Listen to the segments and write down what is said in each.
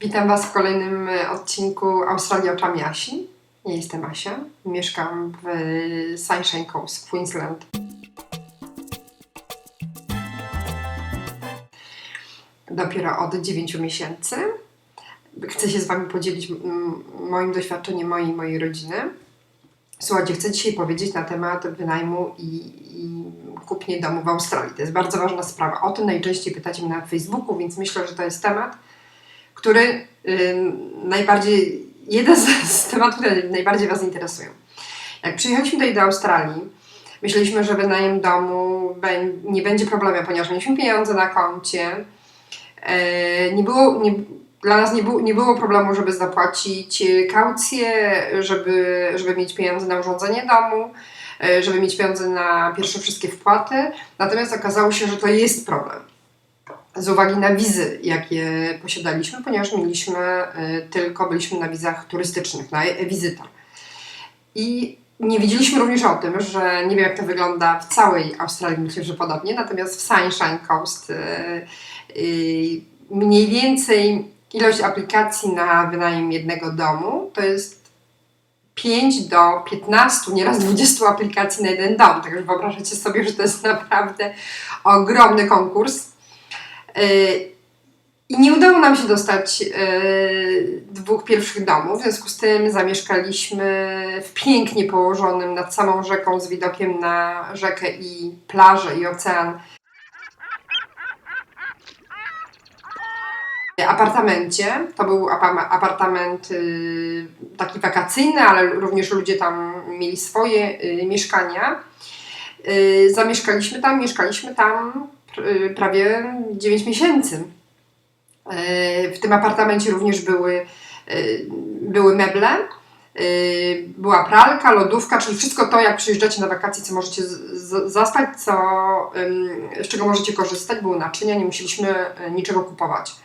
Witam Was w kolejnym e, odcinku Australia oczami Asi. Ja jestem Asia. Mieszkam w e, Sunshine Coast Queensland. Dopiero od 9 miesięcy. Chcę się z Wami podzielić moim doświadczeniem mojej i mojej rodziny. Słuchajcie, chcę dzisiaj powiedzieć na temat wynajmu i, i kupnie domu w Australii. To jest bardzo ważna sprawa. O tym najczęściej pytacie mnie na Facebooku, więc myślę, że to jest temat, który y, najbardziej, jeden z, tematów, które najbardziej Was interesują. Jak przyjechaliśmy tutaj do Australii, myśleliśmy, że wynajem domu nie będzie problemem, ponieważ mieliśmy pieniądze na koncie. E, Nie było, nie, dla nas nie, było, nie było problemu, żeby zapłacić e, kaucję, żeby, żeby mieć pieniądze na urządzenie domu, e, żeby mieć pieniądze na pierwsze wszystkie wpłaty. Natomiast okazało się, że to jest problem z uwagi na wizy, jakie posiadaliśmy, ponieważ mieliśmy y, tylko, byliśmy na wizach turystycznych, na e-wizyta. I nie wiedzieliśmy również o tym, że nie wiem jak to wygląda w całej Australii, myślę, że podobnie, natomiast w Sunshine Coast y, y, mniej więcej ilość aplikacji na wynajem jednego domu to jest 5 do 15, nieraz 20 aplikacji na jeden dom. Także wyobrażacie sobie, że to jest naprawdę ogromny konkurs. Yy, I nie udało nam się dostać yy, dwóch pierwszych domów, w związku z tym zamieszkaliśmy w pięknie położonym nad samą rzeką z widokiem na rzekę i plażę i ocean apartamencie. To był apa- apartament yy, taki wakacyjny, ale również ludzie tam mieli swoje yy, mieszkania. Yy, zamieszkaliśmy tam, mieszkaliśmy tam prawie 9 miesięcy. Yy, W tym apartamencie również były, yy, były meble, była pralka, lodówka, czyli wszystko to, jak przyjeżdżacie na wakacje, co możecie zastać, co, z czego możecie korzystać. Były naczynia, nie musieliśmy niczego kupować.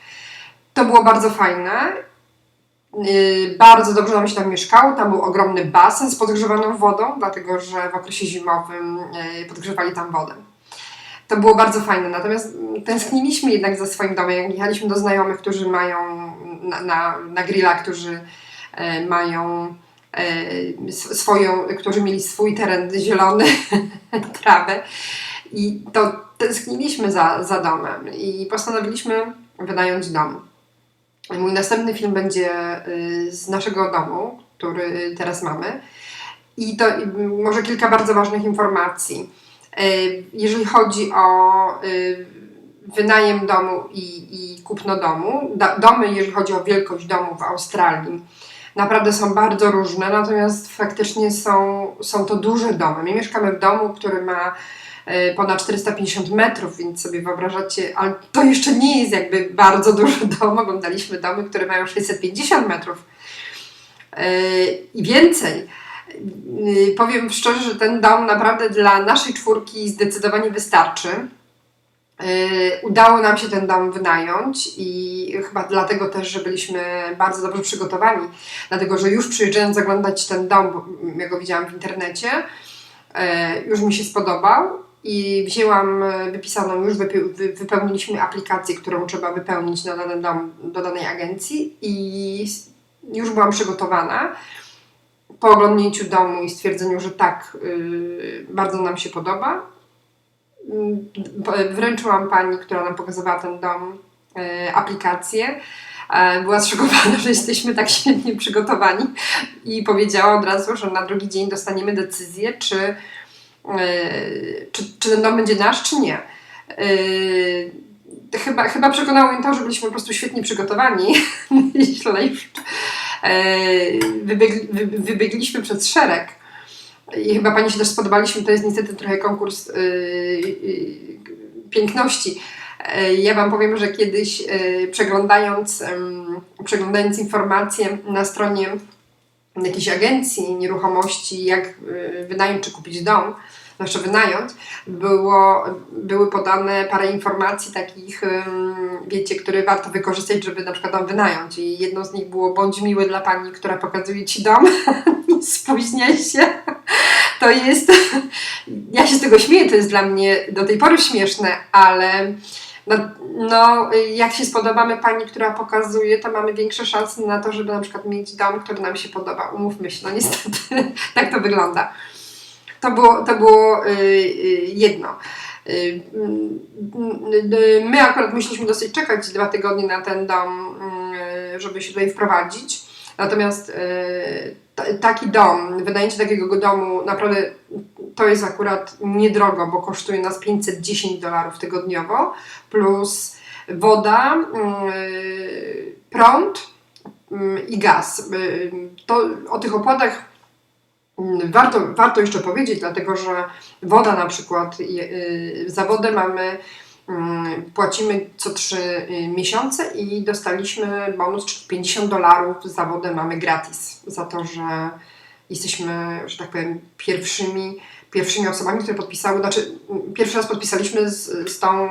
To było bardzo fajne. Bardzo dobrze nam się tam mieszkało. Tam był ogromny basen z podgrzewaną wodą, dlatego że w okresie zimowym podgrzewali tam wodę. To było bardzo fajne, natomiast tęskniliśmy jednak za swoim domem. Jak jechaliśmy do znajomych, którzy mają na, na, na grilla, którzy e, mają e, sw- swoją, którzy mieli swój teren zielony, trawę i to tęskniliśmy za, za domem i postanowiliśmy wynająć dom. Mój następny film będzie y, z naszego domu, który teraz mamy. I to może kilka bardzo ważnych informacji. Y, Jeżeli chodzi o y, wynajem domu i, i kupno domu, domy, jeżeli chodzi o wielkość domu w Australii, naprawdę są bardzo różne, natomiast faktycznie są, są to duże domy. My mieszkamy w domu, który ma y, ponad 450 metrów, więc sobie wyobrażacie, ale to jeszcze nie jest jakby bardzo duży dom. Oglądaliśmy domy, które mają 650 metrów i więcej. Yy, Powiem szczerze, że ten dom naprawdę dla naszej czwórki zdecydowanie wystarczy. Yy, Udało nam się ten dom wynająć i chyba dlatego też, że byliśmy bardzo dobrze przygotowani, dlatego że już przyjeżdżając oglądać ten dom, bo ja go widziałam w internecie, e, już mi się spodobał i wzięłam wypisaną, już wypełniliśmy aplikację, którą trzeba wypełnić na dany dom, do danej agencji i już byłam przygotowana. Po oglądnięciu domu i stwierdzeniu, że tak, yy, bardzo nam się podoba, mm, wręczyłam pani, która nam pokazywała ten dom, yy, aplikację. E, Była zszokowana, że jesteśmy tak świetnie przygotowani i powiedziała od razu, że na drugi dzień dostaniemy decyzję, czy, yy, czy, czy ten dom będzie nasz, czy nie. Chyba, chyba przekonało mnie to, że byliśmy po prostu świetnie przygotowani. Myślę. Yy, Wybiegli, wy, wybiegliśmy przez szereg. I chyba Pani się też spodobaliśmy. To jest niestety trochę konkurs yy, yy, piękności. Yy, Ja Wam powiem, że kiedyś yy, przeglądając, przeglądając informacje na stronie jakiejś agencji nieruchomości, jak wynająć czy kupić dom, zwłaszcza wynająć, było, były podane parę informacji takich, wiecie, które warto wykorzystać, żeby na przykład dom wynająć. I jedną z nich było bądź miły dla pani, która pokazuje ci dom, spóźniaj się. To jest, ja się z tego śmieję, to jest dla mnie do tej pory śmieszne, ale No, no, jak się spodobamy pani, która pokazuje, to mamy większe szanse na to, żeby na przykład mieć dom, który nam się podoba. Umówmy się, no niestety tak to wygląda. To było, to było y, y, jedno. Y, My akurat musieliśmy dosyć czekać dwa tygodnie na ten dom, żeby się tutaj wprowadzić. Natomiast taki dom, wynajęcie takiego domu, naprawdę to jest akurat niedrogo, bo kosztuje nas 510 dolarów tygodniowo, plus woda, prąd i gaz. To o tych opłatach warto, warto jeszcze powiedzieć, dlatego że woda na przykład, je- y, za wodę mamy, mm, płacimy co 3 miesiące i dostaliśmy bonus, czyli 50 dolarów za wodę mamy gratis, za to, że jesteśmy, że tak powiem, pierwszymi, pierwszymi osobami, które podpisały, znaczy mm, pierwszy raz podpisaliśmy z, z tą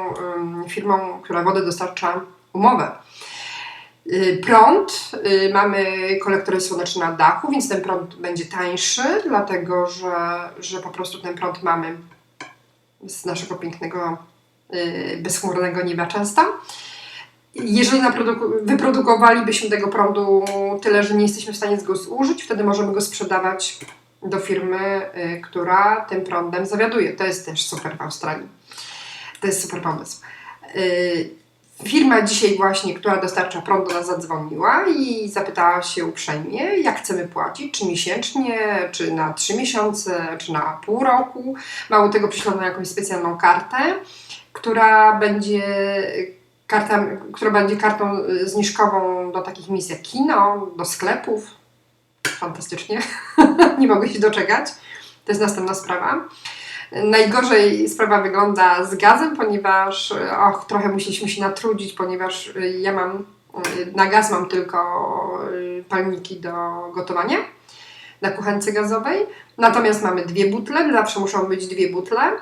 firmą, która wodę dostarcza umowę. Y, Prąd, y, mamy kolektory słoneczne na dachu, więc ten prąd będzie tańszy, dlatego że, że po prostu ten prąd mamy z naszego pięknego, y, bezchmurnego nieba często. Jeżeli wyprodukowalibyśmy tego prądu tyle, że nie jesteśmy w stanie go zużyć, wtedy możemy go sprzedawać do firmy, która tym prądem zawiaduje. To jest też super w Australii. To jest super pomysł. Firma dzisiaj właśnie, która dostarcza prąd do nas zadzwoniła i zapytała się uprzejmie, jak chcemy płacić, czy miesięcznie, czy na trzy miesiące, czy na pół roku. Mało tego przyślą jakąś specjalną kartę, która będzie karta, która będzie kartą y, zniżkową do takich miejsc jak kino, do sklepów. Fantastycznie. Nie mogę się doczekać. To jest następna sprawa. Najgorzej sprawa wygląda z gazem, ponieważ och, trochę musieliśmy się natrudzić, ponieważ y, ja mam y, na gaz mam tylko y, palniki do gotowania na kuchence gazowej. Natomiast mamy dwie butle, zawsze muszą być dwie butle.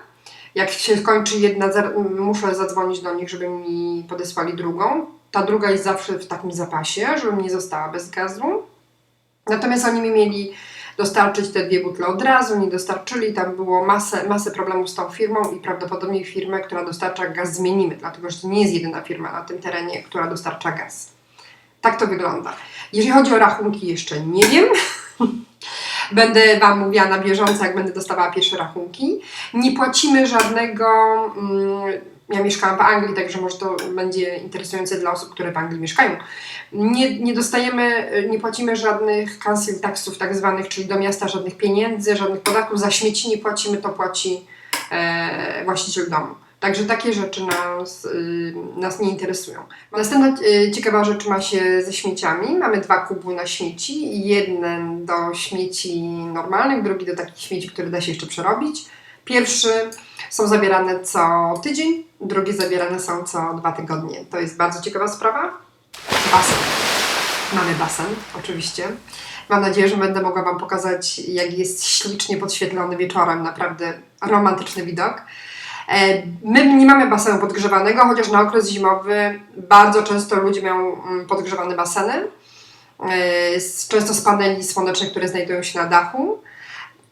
Jak się kończy jedna, muszę zadzwonić do nich, żeby mi podesłali drugą. Ta druga jest zawsze w takim zapasie, żebym nie została bez gazu. Natomiast oni mi mieli dostarczyć te dwie butle od razu, nie dostarczyli, tam było masę, masę problemów z tą firmą i prawdopodobnie firmę, która dostarcza gaz zmienimy, dlatego że to nie jest jedyna firma na tym terenie, która dostarcza gaz. Tak to wygląda. Jeżeli chodzi o rachunki, jeszcze nie wiem. Będę Wam mówiła na bieżąco, jak będę dostawała pierwsze rachunki. Nie płacimy żadnego. Mm, ja mieszkałam w Anglii, także może to będzie interesujące dla osób, które w Anglii mieszkają. Nie, nie dostajemy, nie płacimy żadnych council taxów, tak zwanych, czyli do miasta żadnych pieniędzy, żadnych podatków. Za śmieci nie płacimy, to płaci e, właściciel domu. Także takie rzeczy nas, y, nas nie interesują. Następna y, ciekawa rzecz ma się ze śmieciami. Mamy dwa kubły na śmieci. Jeden do śmieci normalnych, drugi do takich śmieci, które da się jeszcze przerobić. Pierwszy są zabierane co tydzień, drugie zabierane są co dwa tygodnie. To jest bardzo ciekawa sprawa. Basen. Mamy basen, oczywiście. Mam nadzieję, że będę mogła Wam pokazać, jak jest ślicznie podświetlony wieczorem. Naprawdę romantyczny widok. E, My nie mamy basenu podgrzewanego, chociaż na okres zimowy bardzo często ludzie mają mm, podgrzewane baseny. E, Często z paneli słonecznych, które znajdują się na dachu.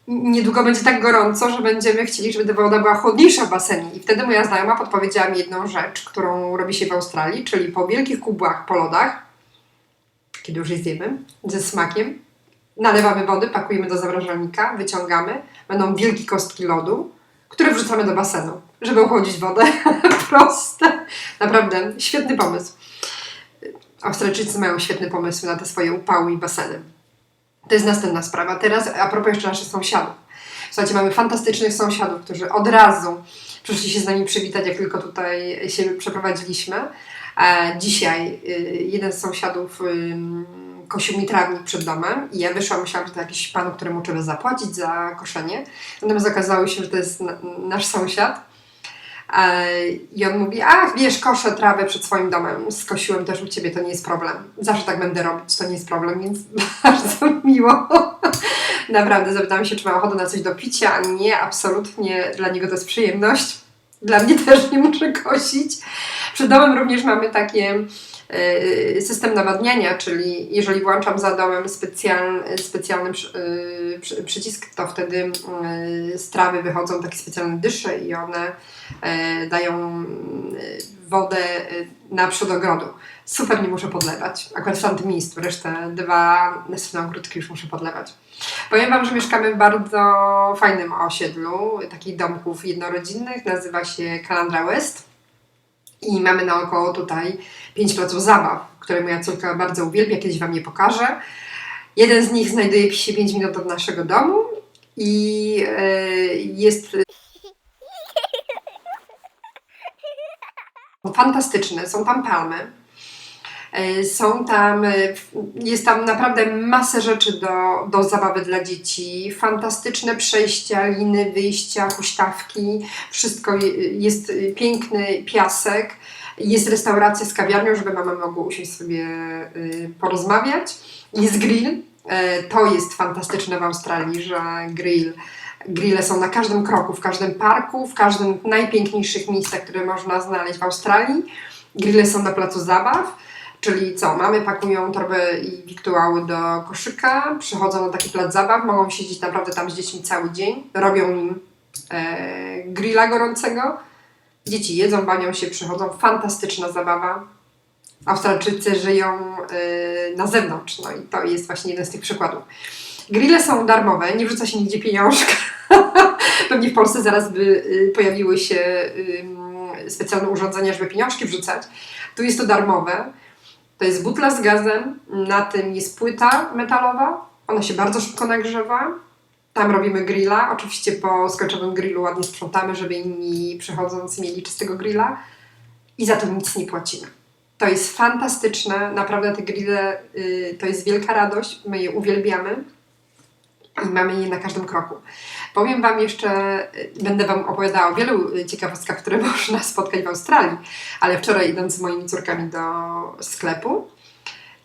Niedługo będzie tak gorąco, że będziemy chcieli, żeby woda była chłodniejsza w basenie. I wtedy moja znajoma podpowiedziała mi jedną rzecz, którą robi się w Australii, czyli po wielkich kubłach po lodach, kiedy już je zjemy, ze smakiem, nalewamy wody, pakujemy do zamrażalnika, wyciągamy, będą wielkie kostki lodu, które wrzucamy do basenu, żeby ochłodzić wodę. Proste. Naprawdę, świetny pomysł. Australijczycy mają świetne pomysły na te swoje upały i baseny. To jest następna sprawa. Teraz a propos jeszcze naszych sąsiadów. Słuchajcie, mamy fantastycznych sąsiadów, którzy od razu przyszli się z nami przywitać, jak tylko tutaj się przeprowadziliśmy. E, dzisiaj y, jeden z sąsiadów kosił mi trawnik przed domem i ja wyszłam, myślałam, że to jakiś pan, któremu trzeba zapłacić za koszenie. Natomiast okazało się, że to jest na, nasz sąsiad. E, I on mówi, ach wiesz, koszę trawę przed swoim domem, skosiłem też u Ciebie, to nie jest problem. Zawsze tak będę robić, to nie jest problem, więc bardzo miło. Naprawdę, zapytałam się, czy ma ochotę na coś do picia, a nie, absolutnie, dla niego to jest przyjemność. Dla mnie też nie muszę kosić. Przed domem również mamy takie system nawadniania, czyli jeżeli włączam za domem specjalny, specjalny przy, przycisk, to wtedy z trawy wychodzą takie specjalne dysze i one dają wodę y, na przód ogrodu. Super nie muszę podlewać. Akurat w tamtym miejscu, resztę dwa następne ogródki już muszę podlewać. Powiem Wam, że mieszkamy w bardzo fajnym osiedlu, takich domków jednorodzinnych, nazywa się Calandra West i mamy naokoło tutaj pięć placów zabaw, które moja córka bardzo uwielbia, kiedyś Wam je pokażę. Jeden z nich znajduje się 5 minut od naszego domu i e, jest fantastyczny. Są tam palmy. E, Są tam, e, jest tam naprawdę masę rzeczy do, do zabawy dla dzieci. Fantastyczne przejścia, liny, wyjścia, huśtawki. Wszystko je- jest e, piękny piasek. Jest restauracja z kawiarnią, żeby mama mogła usiąść sobie porozmawiać. Jest grill. To jest fantastyczne w Australii, że grill Grille są na każdym kroku, w każdym parku, w każdym najpiękniejszych miejscach, które można znaleźć w Australii. Grille są na placu zabaw, czyli co? Mamy pakują torbę i wiktuały do koszyka, przychodzą na taki plac zabaw, mogą siedzieć naprawdę tam z dziećmi cały dzień, robią im e, grilla gorącego. Dzieci jedzą, bawią się, przychodzą. Fantastyczna zabawa. Australijczycy żyją e, na zewnątrz, no i to jest właśnie jeden z tych przykładów. Grille są darmowe, nie wrzuca się nigdzie pieniążka. Pewnie w Polsce zaraz by y, pojawiły się specjalne urządzenia, żeby pieniążki wrzucać. Tu jest to darmowe. To jest butla z gazem, na tym jest płyta metalowa, ona się bardzo szybko nagrzewa. Tam robimy grilla. Oczywiście po skończonym grillu ładnie sprzątamy, żeby inni przychodzący mieli czystego grilla. I za to nic nie płacimy. To jest fantastyczne, naprawdę te grille y, to jest wielka radość, my je uwielbiamy i mamy je na każdym kroku. Powiem Wam jeszcze, y, będę Wam opowiadała o wielu y, ciekawostkach, które można spotkać w Australii, ale wczoraj idąc z moimi córkami do sklepu,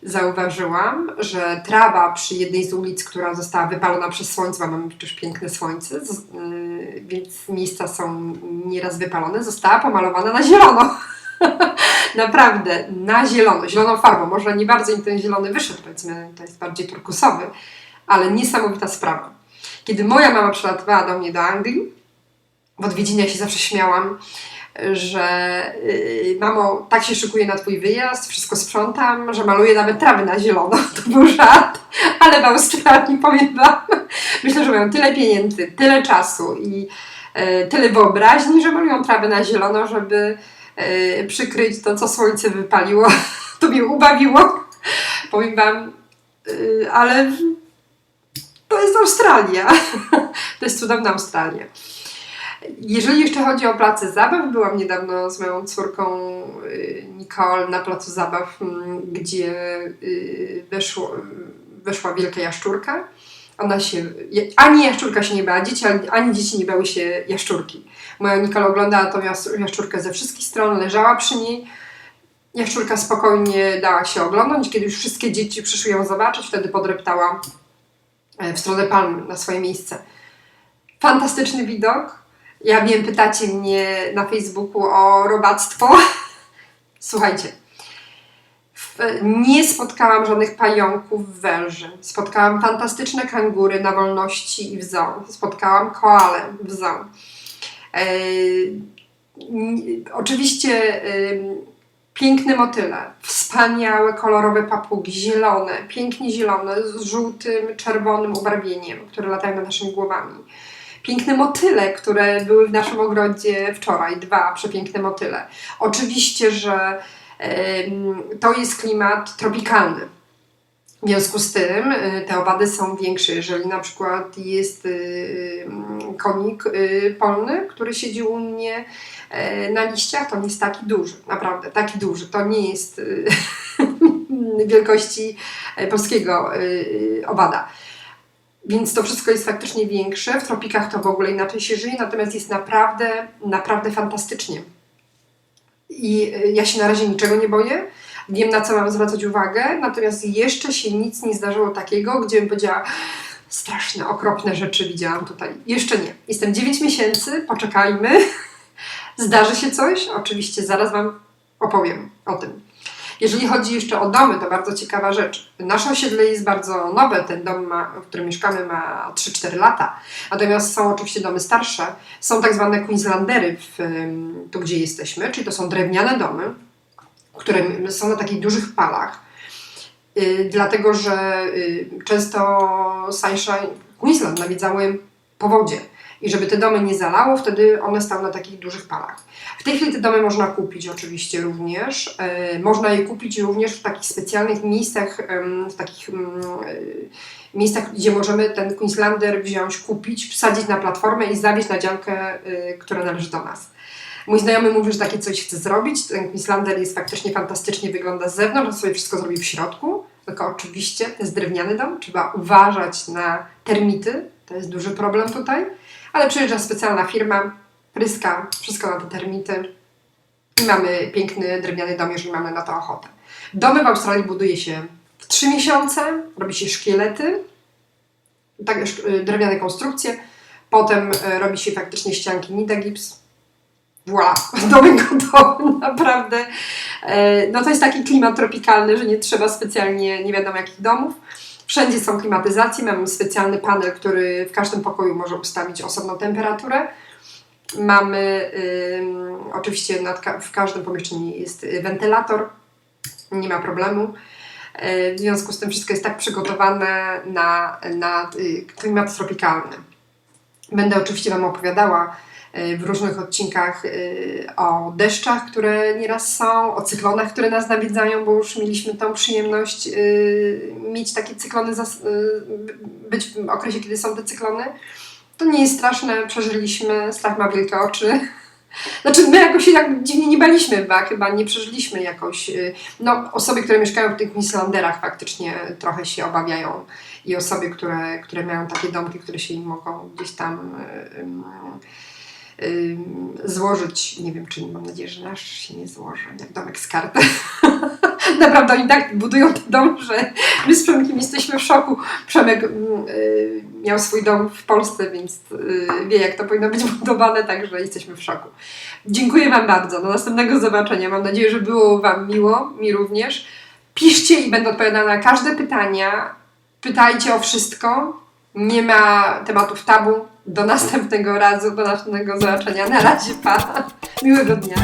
zauważyłam, że trawa przy jednej z ulic, która została wypalona przez słońce, bo mamy przecież piękne słońce, yy, więc miejsca są nieraz wypalone, została pomalowana na zielono. Naprawdę, na zielono, zieloną farbą. Może nie bardzo im ten zielony wyszedł, powiedzmy, to jest bardziej turkusowy, ale niesamowita sprawa. Kiedy moja mama przylatywała do mnie do Anglii, w odwiedzinie się zawsze śmiałam, że yy, mamo, tak się szykuję na twój wyjazd, wszystko sprzątam, że maluję nawet trawy na zielono. To był żart, ale w Australii powiem myślę, że mają tyle pieniędzy, tyle czasu i yy, tyle wyobraźni, że malują trawy na zielono, żeby yy, przykryć to, co słońce wypaliło. To mnie ubawiło. Powiem wam, ale to jest Australia. To jest cudowna Australia. Jeżeli jeszcze chodzi o place zabaw, byłam niedawno z moją córką y, Nicole na placu zabaw, mm, gdzie y, weszło, weszła wielka jaszczurka. Ona się, ani jaszczurka się nie bała dzieci, ani- dzieci nie bały się jaszczurki. Moja Nicole oglądała tą jas- jaszczurkę ze wszystkich stron, leżała przy niej. Jaszczurka spokojnie dała się oglądać. Kiedy już wszystkie dzieci przyszły ją zobaczyć, wtedy podreptała w stronę palm na swoje miejsce. Fantastyczny widok. Ja wiem, pytacie mnie na Facebooku o robactwo. Słuchajcie, nie spotkałam żadnych pająków, węży. Spotkałam fantastyczne kangury na wolności i w zoo. Spotkałam koale w zoo. E, oczywiście em, piękne motyle, wspaniałe kolorowe papugi, zielone, pięknie zielone, z żółtym, czerwonym ubarwieniem, które latają nad naszymi głowami. Piękne motyle, które były w naszym ogrodzie wczoraj, dwa przepiękne motyle. Oczywiście, że to jest klimat tropikalny. W związku z tym y, te owady są większe. Jeżeli na przykład jest y, mm, konik y, polny, który siedzi u mnie e, na liściach, to on jest taki duży, naprawdę taki duży. To nie jest wielkości e, polskiego owada. Więc to wszystko jest faktycznie większe. W tropikach to w ogóle inaczej się żyje, natomiast jest naprawdę, naprawdę fantastycznie. I ja się na razie niczego nie boję. Wiem, na co mam zwracać uwagę, natomiast jeszcze się nic nie zdarzyło takiego, gdzie bym powiedziała, straszne, okropne rzeczy widziałam tutaj. Jeszcze nie. Jestem 9 miesięcy, poczekajmy. Zdarzy się coś, oczywiście zaraz Wam opowiem o tym. Jeżeli chodzi jeszcze o domy, to bardzo ciekawa rzecz. Nasze osiedle jest bardzo nowe, ten dom, ma, w którym mieszkamy, ma 3-4 lata. Natomiast są oczywiście domy starsze. Są tak zwane Queenslandery, w, tu gdzie jesteśmy, czyli to są drewniane domy, które są na takich dużych palach. Y, dlatego, że y, często Sunshine Queensland nawiedzały powodzie. I żeby te domy nie zalało, wtedy one stały na takich dużych palach. W tej chwili te domy można kupić oczywiście również. E, Można je kupić również w takich specjalnych miejscach, w takich mm, miejscach, gdzie możemy ten Queenslander wziąć, kupić, wsadzić na platformę i zawieźć na działkę, y, która należy do nas. Mój znajomy mówi, że takie coś chce zrobić. Ten Queenslander jest faktycznie fantastycznie, wygląda z zewnątrz, on sobie wszystko zrobi w środku. Tylko oczywiście to jest drewniany dom, trzeba uważać na termity, to jest duży problem tutaj. Ale przyjeżdża specjalna firma, pryska wszystko na te termity i mamy piękny drewniany dom, jeżeli mamy na to ochotę. Domy w Australii buduje się w 3 miesiące, robi się szkielety, tak, y, drewniane konstrukcje, potem y, robi się faktycznie ścianki Voilà, domek gotowy, naprawdę. E, No to jest taki klimat tropikalny, że nie trzeba specjalnie nie wiadomo jakich domów. Wszędzie są klimatyzacje, mamy specjalny panel, który w każdym pokoju może ustawić osobną temperaturę. Mamy oczywiście nad, w każdym pomieszczeniu jest wentylator, nie ma problemu. E, W związku z tym wszystko jest tak przygotowane na, na y, klimat tropikalny. Będę oczywiście Wam opowiadała w różnych odcinkach y, o deszczach, które nieraz są, o cyklonach, które nas nawiedzają, bo już mieliśmy tą przyjemność y, mieć takie cyklony, być w okresie, kiedy są te cyklony. To nie jest straszne, przeżyliśmy, strach ma wielkie oczy. Znaczy, my jakoś się tak dziwnie nie baliśmy, chyba, chyba nie przeżyliśmy jakoś. No, osoby, które mieszkają w tych Queenslanderach faktycznie trochę się obawiają i osoby, które, które mają takie domki, które się im mogą gdzieś tam y, ym, ym, złożyć. Nie wiem, czy mam nadzieję, że nasz się nie złoży, jak domek z karty. Naprawdę oni tak budują ten dom, że my z Przemkiem jesteśmy w szoku. Przemek y, miał swój dom w Polsce, więc y, wie, jak to powinno być budowane, także jesteśmy w szoku. Dziękuję Wam bardzo. Do następnego zobaczenia. Mam nadzieję, że było Wam miło, mi również. Piszcie i będę odpowiadała na każde pytania. Pytajcie o wszystko. Nie ma tematów tabu. Do następnego razu, do następnego zobaczenia. Na razie, pa. Miłego dnia.